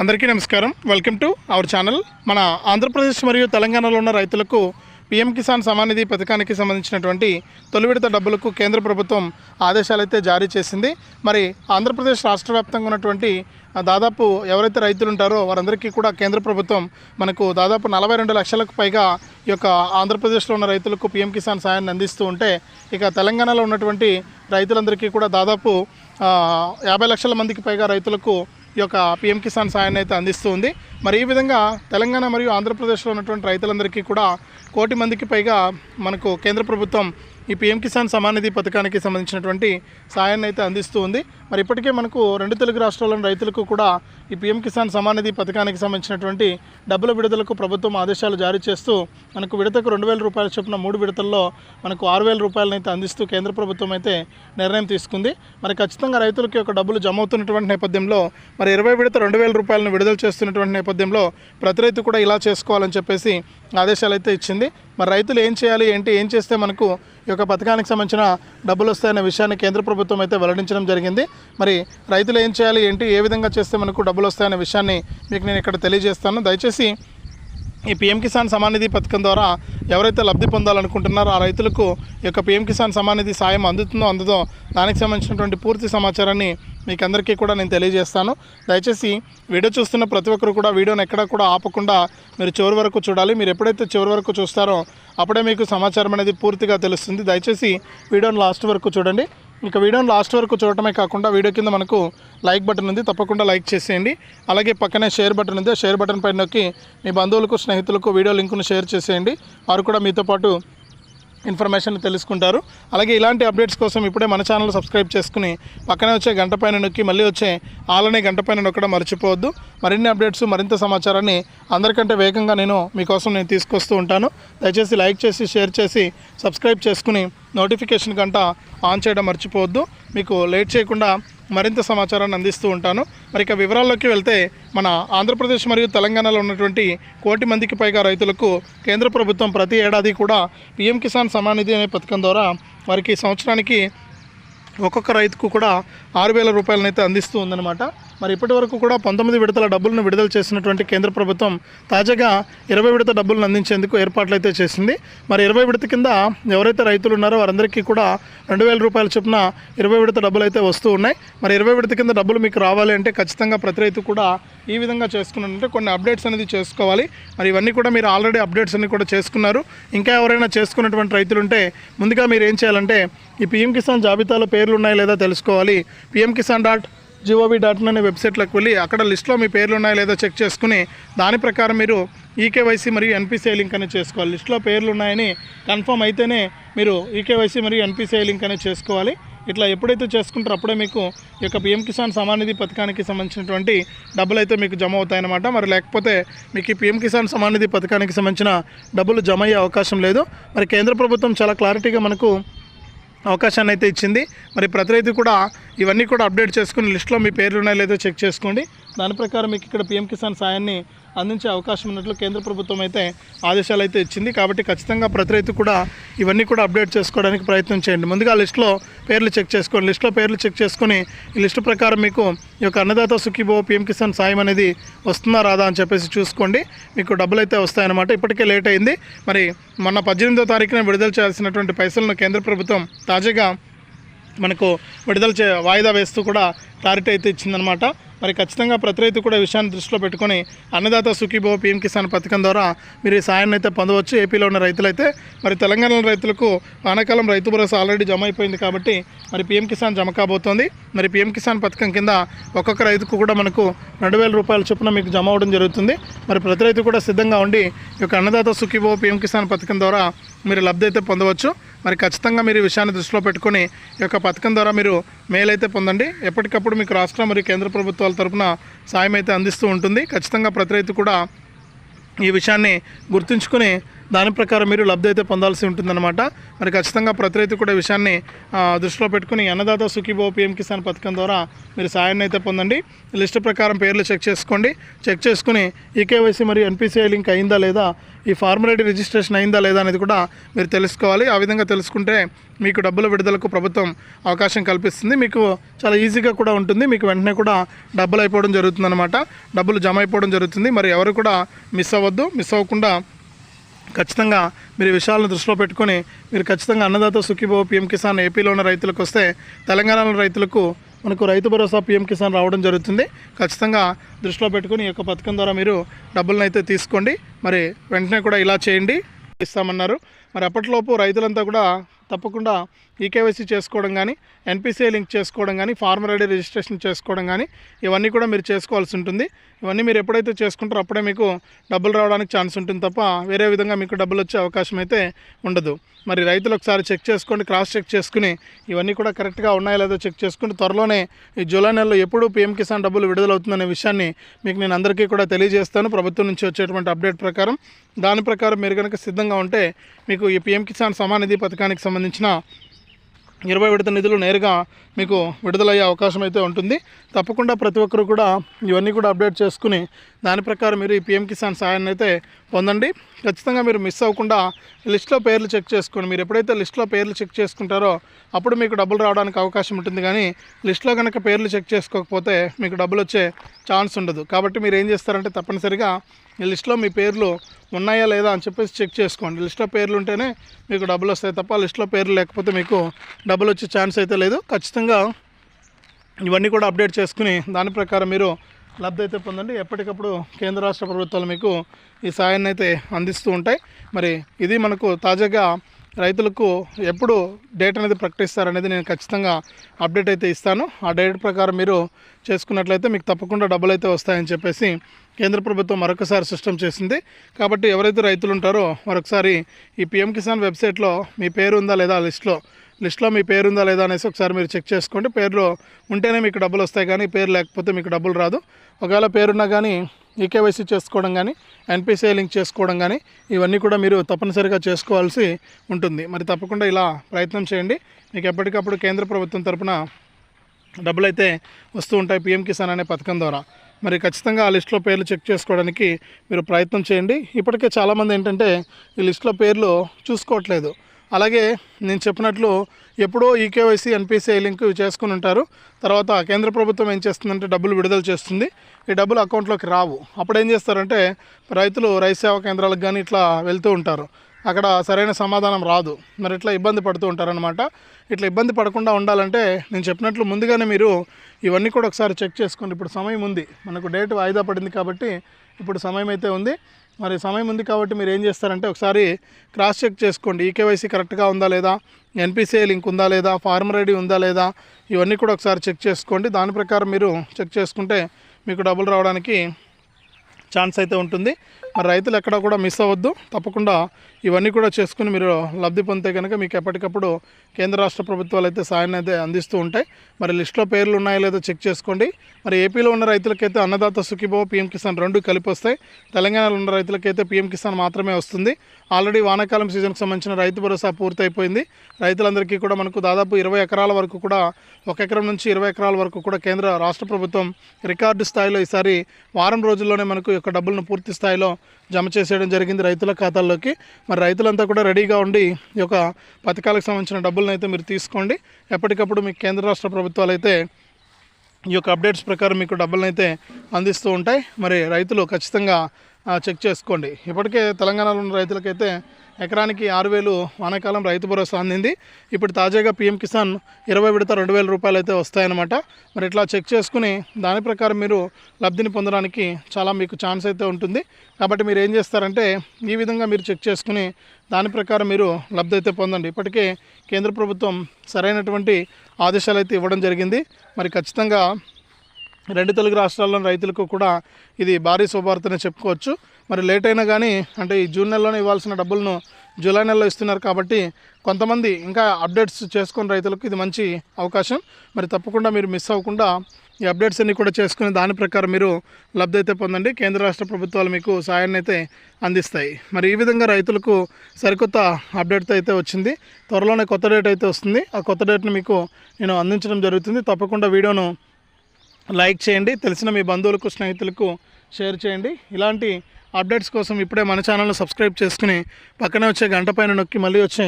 అందరికీ నమస్కారం. Welcome to our channel మన ఆంధ్రప్రదేశ్ మరియు తెలంగాణలో ఉన్న రైతులకు పీఎం కిసాన్ సమానిధి పథకానికి సంబంధించినటువంటి తొలి విడత డబ్బులకు కేంద్ర ప్రభుత్వం ఆదేశాలైతే జారీ చేసింది. మరి ఆంధ్రప్రదేశ్ రాష్ట్ర వ్యాప్తంగా ఉన్నటువంటి దాదాపు ఎవరైతే రైతులు ఉంటారో వారందరికీ కూడా కేంద్ర ప్రభుత్వం మనకు దాదాపు నలభై రెండు లక్షలకు పైగా ఈ యొక్క ఆంధ్రప్రదేశ్లో ఉన్న రైతులకు పీఎం కిసాన్ సాయాన్ని అందిస్తూ ఉంటే ఇక తెలంగాణలో ఉన్నటువంటి రైతులందరికీ కూడా దాదాపు యాభై లక్షల మందికి పైగా రైతులకు ఈ యొక్క పిఎం కిసాన్ సాయాన్ని అయితే అందిస్తూ ఉంది మరి ఈ విధంగా తెలంగాణ మరియు ఆంధ్రప్రదేశ్లో ఉన్నటువంటి రైతులందరికీ కూడా కోటి మందికి పైగా మనకు కేంద్ర ప్రభుత్వం ఈ పిఎం కిసాన్ సమానిధి పథకానికి సంబంధించినటువంటి సాయాన్ని అయితే అందిస్తూ ఉంది. మరి ఇప్పటికే మనకు రెండు తెలుగు రాష్ట్రాల్లోని రైతులకు కూడా ఈ పిఎం కిసాన్ సమానిధి పథకానికి సంబంధించినటువంటి డబ్బుల విడుదలకు ప్రభుత్వం ఆదేశాలు జారీ చేస్తూ మనకు విడతకు రెండు వేల రూపాయల చొప్పున మూడు విడతల్లో మనకు ఆరు వేల రూపాయలనైతే అందిస్తూ కేంద్ర ప్రభుత్వం అయితే నిర్ణయం తీసుకుంది. మరి ఖచ్చితంగా రైతులకి ఒక డబ్బులు జమ అవుతున్నటువంటి నేపథ్యంలో మరి ఇరవై విడత రెండు వేల రూపాయలను విడుదల చేస్తున్నటువంటి నేపథ్యంలో ప్రతి రైతు కూడా ఇలా చేసుకోవాలని చెప్పేసి ఆదేశాలు అయితే ఇచ్చింది. మరి రైతులు ఏం చేయాలి ఏంటి ఏం చేస్తే మనకు ఈ యొక్క పథకానికి సంబంధించిన డబ్బులు వస్తాయనే విషయాన్ని కేంద్ర ప్రభుత్వం అయితే వెల్లడించడం జరిగింది. మరి రైతులు ఏం చేయాలి ఏంటి ఏ విధంగా చేస్తే మనకు డబ్బులు వస్తాయనే విషయాన్ని మీకు నేను ఇక్కడ తెలియజేస్తాను. దయచేసి ఈ పిఎం కిసాన్ సమానిధి పథకం ద్వారా ఎవరైతే లబ్ధి పొందాలనుకుంటున్నారో ఆ రైతులకు ఈ యొక్క పిఎం కిసాన్ సమానిధి సాయం అందుతుందో అందదో దానికి సంబంధించినటువంటి పూర్తి సమాచారాన్ని మీకు అందరికీ కూడా నేను తెలియజేస్తాను. దయచేసి వీడియో చూస్తున్న ప్రతి ఒక్కరు కూడా వీడియోని ఎక్కడ కూడా ఆపకుండా మీరు చివరి వరకు చూడాలి. మీరు ఎప్పుడైతే చివరి వరకు చూస్తారో అప్పుడే మీకు సమాచారం అనేది పూర్తిగా తెలుస్తుంది. దయచేసి వీడియోని లాస్ట్ వరకు చూడండి. ఇక వీడియోని లాస్ట్ వరకు చూడటమే కాకుండా వీడియో కింద మనకు లైక్ బటన్ ఉంది. తప్పకుండా లైక్ చేసేయండి. అలాగే పక్కనే షేర్ బటన్ ఉంది. షేర్ బటన్ పైన నొక్కి మీ బంధువులకు స్నేహితులకు వీడియో లింకును షేర్ చేసేయండి. వారు కూడా మీతో పాటు ఇన్ఫర్మేషన్ తెలుసుకుంటారు. అలాగే ఇలాంటి అప్డేట్స్ కోసం ఇప్పుడే మన ఛానల్ సబ్స్క్రైబ్ చేసుకుని పక్కనే వచ్చే గంట పైన నొక్కి మళ్ళీ వచ్చే ఆలనే గంట పైన నొక్కడం మర్చిపోవద్దు. మరిన్ని అప్డేట్స్ మరింత సమాచారాన్ని అందరికంటే వేగంగా నేను మీకోసం నేను తీసుకొస్తూ ఉంటాను. దయచేసి లైక్ చేసి షేర్ చేసి సబ్స్క్రైబ్ చేసుకుని నోటిఫికేషన్ గంట ఆన్ చేయడం మర్చిపోవద్దు. మీకు లేట్ చేయకుండా మరింత సమాచారాన్ని అందిస్తూ ఉంటాను. మరి ఇక వివరాల్లోకి వెళ్తే మన ఆంధ్రప్రదేశ్ మరియు తెలంగాణలో ఉన్నటువంటి కోటి మందికి పైగా రైతులకు కేంద్ర ప్రభుత్వం ప్రతి ఏడాది కూడా పిఎం కిసాన్ సమానిధి అనే పథకం ద్వారా వారికి సంవత్సరానికి ఒక్కొక్క రైతుకు కూడా ఆరు వేల రూపాయలనైతే అందిస్తూ ఉందన్నమాట. మరి ఇప్పటి వరకు కూడా పంతొమ్మిది విడతల డబ్బులను విడుదల చేసినటువంటి కేంద్ర ప్రభుత్వం తాజాగా ఇరవై విడత డబ్బులను అందించేందుకు ఏర్పాట్లు అయితే చేసింది. మరి ఇరవై విడత కింద ఎవరైతే రైతులు ఉన్నారో వారందరికీ కూడా రెండు వేల రూపాయల చొప్పున ఇరవై విడత డబ్బులు అయితే వస్తూ ఉన్నాయి. మరి ఇరవై విడత కింద డబ్బులు మీకు రావాలి అంటే ఖచ్చితంగా ప్రతి రైతు కూడా ఈ విధంగా చేసుకున్నారంటే కొన్ని అప్డేట్స్ అనేది చేసుకోవాలి. మరి ఇవన్నీ కూడా మీరు ఆల్రెడీ అప్డేట్స్ అన్ని కూడా చేసుకున్నారు. ఇంకా ఎవరైనా చేసుకున్నటువంటి రైతులు ఉంటే ముందుగా మీరు ఏం చేయాలంటే ఈ పిఎం కిసాన్ జాబితాలో పేర్లు ఉన్నాయా లేదా తెలుసుకోవాలి. PM Kisan dot GOV dot in అనే వెబ్సైట్లోకి వెళ్ళి అక్కడ లిస్ట్లో మీ పేర్లు ఉన్నాయా లేదా చెక్ చేసుకుని దాని ప్రకారం మీరు ఈకేవైసీ మరియు ఎన్పిసిఐ లింక్ అనేది చేసుకోవాలి. లిస్ట్లో పేర్లు ఉన్నాయని కన్ఫర్మ్ అయితేనే మీరు ఈకేవైసీ మరియు ఎన్పిసిఐ లింక్ అనేది చేసుకోవాలి. ఇట్లా ఎప్పుడైతే చేసుకుంటారో అప్పుడే మీకు ఈ యొక్క పిఎం కిసాన్ సమానిధి పథకానికి సంబంధించినటువంటి డబ్బులు అయితే మీకు జమ అవుతాయన్నమాట. మరి లేకపోతే మీకు ఈ పిఎం కిసాన్ సమానిధి పథకానికి సంబంధించిన డబ్బులు జమ అయ్యే అవకాశం లేదు. మరి కేంద్ర ప్రభుత్వం చాలా క్లారిటీగా మనకు అవకాశాన్ని అయితే ఇచ్చింది. మరి ప్రతి రైతు కూడా ఇవన్నీ కూడా అప్డేట్ చేసుకుని లిస్ట్లో మీ పేర్లు ఉన్నాయో లేదో చెక్ చేసుకోండి. దాని ప్రకారం మీకు ఇక్కడ పిఎం కిసాన్ సాయాన్ని అందించే అవకాశం ఉన్నట్లు కేంద్ర ప్రభుత్వం అయితే ఆదేశాలు అయితే ఇచ్చింది. కాబట్టి ఖచ్చితంగా ప్రతి రైతు కూడా ఇవన్నీ కూడా అప్డేట్ చేసుకోవడానికి ప్రయత్నం చేయండి. ముందుగా లిస్ట్లో పేర్లు చెక్ చేసుకోండి. లిస్ట్లో పేర్లు చెక్ చేసుకొని ఈ లిస్టు ప్రకారం మీకు ఈ యొక్క అన్నదాత సుఖీభో పిఎం కిసాన్ సాయం అనేది వస్తుందా రాదా అని చెప్పేసి చూసుకోండి. మీకు డబ్బులు అయితే వస్తాయన్నమాట. ఇప్పటికే లేట్ అయింది. మరి మొన్న పద్దెనిమిదో తారీఖున విడుదల చేయాల్సినటువంటి పైసలను కేంద్ర ప్రభుత్వం తాజాగా మనకు విడుదల చే వాయిదా వేస్తూ కూడా క్లారిటీ అయితే ఇచ్చిందనమాట మరి ఖచ్చితంగా ప్రతి రైతు కూడా విషయాన్ని దృష్టిలో పెట్టుకొని అన్నదాత సుఖీభో పీఎం కిసాన్ పథకం ద్వారా మీరు ఈ సాయాన్ని అయితే పొందవచ్చు. ఏపీలో ఉన్న రైతులైతే మరి తెలంగాణ రైతులకు వానాకాలం రైతు భరోసా ఆల్రెడీ జమ అయిపోయింది కాబట్టి మరి పీఎం కిసాన్ జమ కాబోతోంది. మరి పీఎం కిసాన్ పథకం కింద ఒక్కొక్క రైతుకు కూడా మనకు రెండు వేల రూపాయల చొప్పున మీకు జమ అవడం జరుగుతుంది. మరి ప్రతి రైతు కూడా సిద్ధంగా ఉండి ఈ యొక్క అన్నదాత సుఖీభో పీఎం కిసాన్ పథకం ద్వారా మీరు లబ్ధి అయితే పొందవచ్చు. మరి ఖచ్చితంగా మీరు ఈ విషయాన్ని దృష్టిలో పెట్టుకొని ఈ యొక్క పథకం ద్వారా మీరు మేలైతే పొందండి. ఎప్పటికప్పుడు మీకు రాష్ట్ర మరియు కేంద్ర ప్రభుత్వాల తరపున సాయం అయితే అందిస్తూ ఉంటుంది. ఖచ్చితంగా ప్రతి రైతు కూడా ఈ విషయాన్ని గుర్తుంచుకొని దాని ప్రకారం మీరు లబ్ధి అయితే పొందాల్సి ఉంటుందన్నమాట. మరి ఖచ్చితంగా ప్రతి రైతు కూడా విషయాన్ని దృష్టిలో పెట్టుకుని అన్నదాత సుఖీభో పిఎం కిసాన్ పథకం ద్వారా మీరు సాయాన్ని అయితే పొందండి. లిస్టు ప్రకారం పేర్లు చెక్ చేసుకోండి. చెక్ చేసుకుని ఈకేవైసీ మరియు ఎన్పిసిఐ లింక్ అయిందా లేదా ఈ ఫార్మర్ రిజిస్ట్రేషన్ అయిందా లేదా అనేది కూడా మీరు తెలుసుకోవాలి. ఆ విధంగా తెలుసుకుంటే మీకు డబ్బుల విడుదలకు ప్రభుత్వం అవకాశం కల్పిస్తుంది. మీకు చాలా ఈజీగా కూడా ఉంటుంది. మీకు వెంటనే కూడా డబ్బులు అయిపోవడం జరుగుతుందన్నమాట. డబ్బులు జమ అయిపోవడం జరుగుతుంది. మరి ఎవరు కూడా మిస్ అవ్వద్దు. మిస్ అవ్వకుండా ఖచ్చితంగా మీరు విషయాలను దృష్టిలో పెట్టుకొని మీరు ఖచ్చితంగా అన్నదాత సుఖీభవ పిఎం కిసాన్ ఏపీలో ఉన్న రైతులకు వస్తే తెలంగాణలో రైతులకు మనకు రైతు భరోసా పిఎం కిసాన్ రావడం జరుగుతుంది. ఖచ్చితంగా దృష్టిలో పెట్టుకొని ఈ యొక్క పథకం ద్వారా మీరు డబ్బులను అయితే తీసుకోండి. మరి వెంటనే కూడా ఇలా చేయండి. ఇస్తామన్నారు. మరి అప్పటిలోపు రైతులంతా కూడా తప్పకుండా ఈకేవైసీ చేసుకోవడం కానీ ఎన్పిసిఐ లింక్ చేసుకోవడం కానీ ఫార్మర్ ఐడి రిజిస్ట్రేషన్ చేసుకోవడం కానీ ఇవన్నీ కూడా మీరు చేసుకోవాల్సి ఉంటుంది. ఇవన్నీ మీరు ఎప్పుడైతే చేసుకుంటారో అప్పుడే మీకు డబ్బులు రావడానికి ఛాన్స్ ఉంటుంది తప్ప వేరే విధంగా మీకు డబ్బులు వచ్చే అవకాశం అయితే ఉండదు. మరి రైతులు ఒకసారి చెక్ చేసుకోండి క్రాస్ చెక్ చేసుకుని ఇవన్నీ కూడా కరెక్ట్గా ఉన్నాయో లేదో చెక్ చేసుకుని త్వరలోనే ఈ జూలై నెలలో ఎప్పుడు పీఎం కిసాన్ డబ్బులు విడుదలవుతుందనే విషయాన్ని మీకు నేను అందరికీ కూడా తెలియజేస్తాను. ప్రభుత్వం నుంచి వచ్చేటువంటి అప్డేట్ ప్రకారం దాని ప్రకారం మీరు కనుక సిద్ధంగా ఉంటే మీకు ఈ పీఎం కిసాన్ సమానిధి పథకానికి సంబంధించిన ఇరవై విడత నిధులు నేరుగా మీకు విడుదలయ్యే అవకాశం అయితే ఉంటుంది. తప్పకుండా ప్రతి ఒక్కరు కూడా ఇవన్నీ కూడా అప్డేట్ చేసుకుని దాని ప్రకారం మీరు ఈ పిఎం కిసాన్ సహాయాన్ని అయితే పొందండి. ఖచ్చితంగా మీరు మిస్ అవ్వకుండా లిస్ట్లో పేర్లు చెక్ చేసుకోండి మీరు ఎప్పుడైతే లిస్ట్లో పేర్లు చెక్ చేసుకుంటారో అప్పుడు మీకు డబ్బులు రావడానికి అవకాశం ఉంటుంది. కానీ లిస్ట్లో కనుక పేర్లు చెక్ చేసుకోకపోతే మీకు డబ్బులు వచ్చే ఛాన్స్ ఉండదు. కాబట్టి మీరు ఏం చేస్తారంటే తప్పనిసరిగా ఈ లిస్ట్లో మీ పేర్లు ఉన్నాయా లేదా అని చెప్పేసి చెక్ చేసుకోండి. లిస్ట్లో పేర్లు ఉంటేనే మీకు డబ్బులు వస్తాయి తప్ప లిస్ట్లో పేర్లు లేకపోతే మీకు డబ్బులు వచ్చే ఛాన్స్ అయితే లేదు. ఖచ్చితంగా ఇవన్నీ కూడా అప్డేట్ చేసుకుని దాని ప్రకారం మీరు లబ్ధి అయితే పొందండి. ఎప్పటికప్పుడు కేంద్ర రాష్ట్ర ప్రభుత్వాలు మీకు ఈ సాయాన్ని అయితే అందిస్తూ ఉంటాయి. మరి ఇది మనకు తాజాగా రైతులకు ఎప్పుడు డేట్ అనేది ప్రకటిస్తారనేది నేను ఖచ్చితంగా అప్డేట్ అయితే ఇస్తాను. ఆ డేట్ ప్రకారం మీరు చేసుకున్నట్లయితే మీకు తప్పకుండా డబ్బులు అయితే వస్తాయని చెప్పేసి కేంద్ర ప్రభుత్వం మరొకసారి సిస్టమ్ చేసింది. కాబట్టి ఎవరైతే రైతులు ఉంటారో మరొకసారి ఈ పిఎం కిసాన్ వెబ్సైట్లో మీ పేరు ఉందా లేదా లిస్ట్లో లిస్ట్లో మీ పేరు ఉందా లేదా అనేసి ఒకసారి మీరు చెక్ చేసుకోండి. పేరులో ఉంటేనే మీకు డబ్బులు వస్తాయి కానీ పేరు లేకపోతే మీకు డబ్బులు రాదు. ఒకవేళ పేరున్నా కానీ ఈకేవైసీ చేసుకోవడం కానీ ఎన్పిసిఐ లింక్ చేసుకోవడం కానీ ఇవన్నీ కూడా మీరు తప్పనిసరిగా చేసుకోవాల్సి ఉంటుంది. మరి తప్పకుండా ఇలా ప్రయత్నం చేయండి. మీకు ఎప్పటికప్పుడు కేంద్ర ప్రభుత్వం తరపున డబ్బులు అయితే వస్తూ ఉంటాయి పిఎం కిసాన్ అనే పథకం ద్వారా. మరి ఖచ్చితంగా ఆ లిస్ట్లో పేర్లు చెక్ చేసుకోవడానికి మీరు ప్రయత్నం చేయండి. ఇప్పటికే చాలామంది ఏంటంటే ఈ లిస్ట్లో పేర్లు చూసుకోవట్లేదు. అలాగే నేను చెప్పినట్లు ఎప్పుడో ఈకేవైసీ ఎన్పిసిఐ లింక్ చేసుకుని ఉంటారు. తర్వాత కేంద్ర ప్రభుత్వం ఏం చేస్తుందంటే డబ్బులు విడుదల చేస్తుంది. ఈ డబ్బులు అకౌంట్లోకి రావు. అప్పుడు ఏం చేస్తారంటే రైతులు రైతు సేవా కేంద్రాలకు కానీ ఇట్లా వెళ్తూ ఉంటారు. అక్కడ సరైన సమాధానం రాదు. మరి ఇట్లా ఇబ్బంది పడుతూ ఉంటారనమాట ఇట్లా ఇబ్బంది పడకుండా ఉండాలంటే నేను చెప్పినట్లు ముందుగానే మీరు ఇవన్నీ కూడా ఒకసారి చెక్ చేసుకోండి. ఇప్పుడు సమయం ఉంది. మనకు డేట్ వాయిదా పడింది కాబట్టి ఇప్పుడు సమయం అయితే ఉంది. మరి సమయం ఉంది కాబట్టి మీరు ఏం చేస్తారంటే ఒకసారి క్రాస్ చెక్ చేసుకోండి. ఈకేవైసీ కరెక్ట్గా ఉందా లేదా? ఎన్పిసిఐ లింక్ ఉందా లేదా? ఫార్మర్ ఐడి ఉందా లేదా? ఇవన్నీ కూడా ఒకసారి చెక్ చేసుకోండి. దాని ప్రకారం మీరు చెక్ చేసుకుంటే మీకు డబ్బులు రావడానికి ఛాన్స్ అయితే ఉంటుంది. మరి రైతులు ఎక్కడ కూడా మిస్ అవ్వద్దు. తప్పకుండా ఇవన్నీ కూడా చేసుకుని మీరు లబ్ధి పొందితే కనుక మీకు ఎప్పటికప్పుడు కేంద్ర రాష్ట్ర ప్రభుత్వాలు అయితే సాయాన్ని అయితే అందిస్తూ ఉంటాయి. మరి లిస్ట్లో పేర్లు ఉన్నాయో లేదో చెక్ చేసుకోండి. మరి ఏపీలో ఉన్న రైతులకైతే అన్నదాత సుఖీభో పీఎం కిసాన్ రెండు కలిపి వస్తాయి. తెలంగాణలో ఉన్న రైతులకైతే పీఎం కిసాన్ మాత్రమే వస్తుంది. ఆల్రెడీ వానాకాలం సీజన్కి సంబంధించిన రైతు భరోసా పూర్తయిపోయింది. రైతులందరికీ కూడా మనకు దాదాపు ఇరవై ఎకరాల వరకు కూడా ఒక ఎకరం నుంచి ఇరవై ఎకరాల వరకు కూడా కేంద్ర రాష్ట్ర ప్రభుత్వం రికార్డు స్థాయిలో ఈసారి వారం రోజుల్లోనే మనకు యొక్క డబ్బులను పూర్తి స్థాయిలో జమ చేసేయడం జరిగింది రైతుల ఖాతాల్లోకి. మరి రైతులంతా కూడా రెడీగా ఉండి ఈ యొక్క పథకాలకు సంబంధించిన డబ్బులను అయితే మీరు తీసుకోండి. ఎప్పటికప్పుడు మీకు కేంద్ర రాష్ట్ర ప్రభుత్వాలు అయితే ఈ యొక్క అప్డేట్స్ ప్రకారం మీకు డబ్బులను అయితే అందిస్తూ ఉంటాయి. మరి రైతులు ఖచ్చితంగా చెక్ చేసుకోండి. ఇప్పటికే తెలంగాణలో ఉన్న రైతులకైతే ఎకరానికి ఆరు వేలు వానాకాలం రైతు భరోసా అందింది. ఇప్పుడు తాజాగా పీఎం కిసాన్ ఇరవై విడత రెండు వేల రూపాయలు అయితే వస్తాయన్నమాట. మరి ఇట్లా చెక్ చేసుకుని దాని ప్రకారం మీరు లబ్ధిని పొందడానికి చాలా మీకు ఛాన్స్ అయితే ఉంటుంది. కాబట్టి మీరు ఏం చేస్తారంటే ఈ విధంగా మీరు చెక్ చేసుకుని దాని ప్రకారం మీరు లబ్ధి అయితే పొందండి. ఇప్పటికే కేంద్ర ప్రభుత్వం సరైనటువంటి ఆదేశాలు అయితే ఇవ్వడం జరిగింది. మరి ఖచ్చితంగా రెండు తెలుగు రాష్ట్రాల్లోని రైతులకు కూడా ఇది భారీ శుభార్తనే చెప్పుకోవచ్చు. మరి లేట్ అయినా కానీ అంటే ఈ జూన్ నెలలోనే ఇవ్వాల్సిన డబ్బులను జూలై నెలలో ఇస్తున్నారు కాబట్టి కొంతమంది ఇంకా అప్డేట్స్ చేసుకుని రైతులకు ఇది మంచి అవకాశం. మరి తప్పకుండా మీరు మిస్ అవ్వకుండా ఈ అప్డేట్స్ అన్ని కూడా చేసుకుని దాని ప్రకారం మీరు లబ్ధి అయితే పొందండి. కేంద్ర రాష్ట్ర ప్రభుత్వాలు మీకు సాయాన్ని అయితే అందిస్తాయి. మరి ఈ విధంగా రైతులకు సరికొత్త అప్డేట్ అయితే వచ్చింది. త్వరలోనే కొత్త డేట్ అయితే వస్తుంది. ఆ కొత్త డేట్ని మీకు నేను అందించడం జరుగుతుంది. తప్పకుండా వీడియోను లైక్ చేయండి తెలిసిన మీ బంధువులకు స్నేహితులకు షేర్ చేయండి. ఇలాంటి అప్డేట్స్ కోసం ఇప్పుడే మన ఛానల్ను సబ్స్క్రైబ్ చేసుకుని పక్కనే వచ్చే గంట పైన నొక్కి మళ్ళీ వచ్చే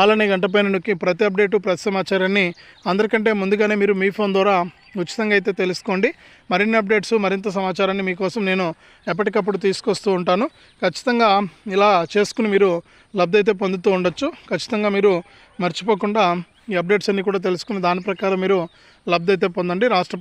ఆలనే గంట పైన నొక్కి ప్రతి అప్డేటు ప్రతి సమాచారాన్ని అందరికంటే ముందుగానే మీరు మీ ఫోన్ ద్వారా ఉచితంగా అయితే తెలుసుకోండి. మరిన్ని అప్డేట్స్ మరింత సమాచారాన్ని మీకోసం నేను ఎప్పటికప్పుడు తీసుకొస్తూ ఉంటాను. ఖచ్చితంగా ఇలా చేసుకుని మీరు లబ్ధి అయితే పొందుతూ ఉండొచ్చు. ఖచ్చితంగా మీరు మర్చిపోకుండా ఈ అప్డేట్స్ అన్నీ కూడా తెలుసుకుని దాని ప్రకారం మీరు లబ్ధి అయితే పొందండి. రాష్ట్ర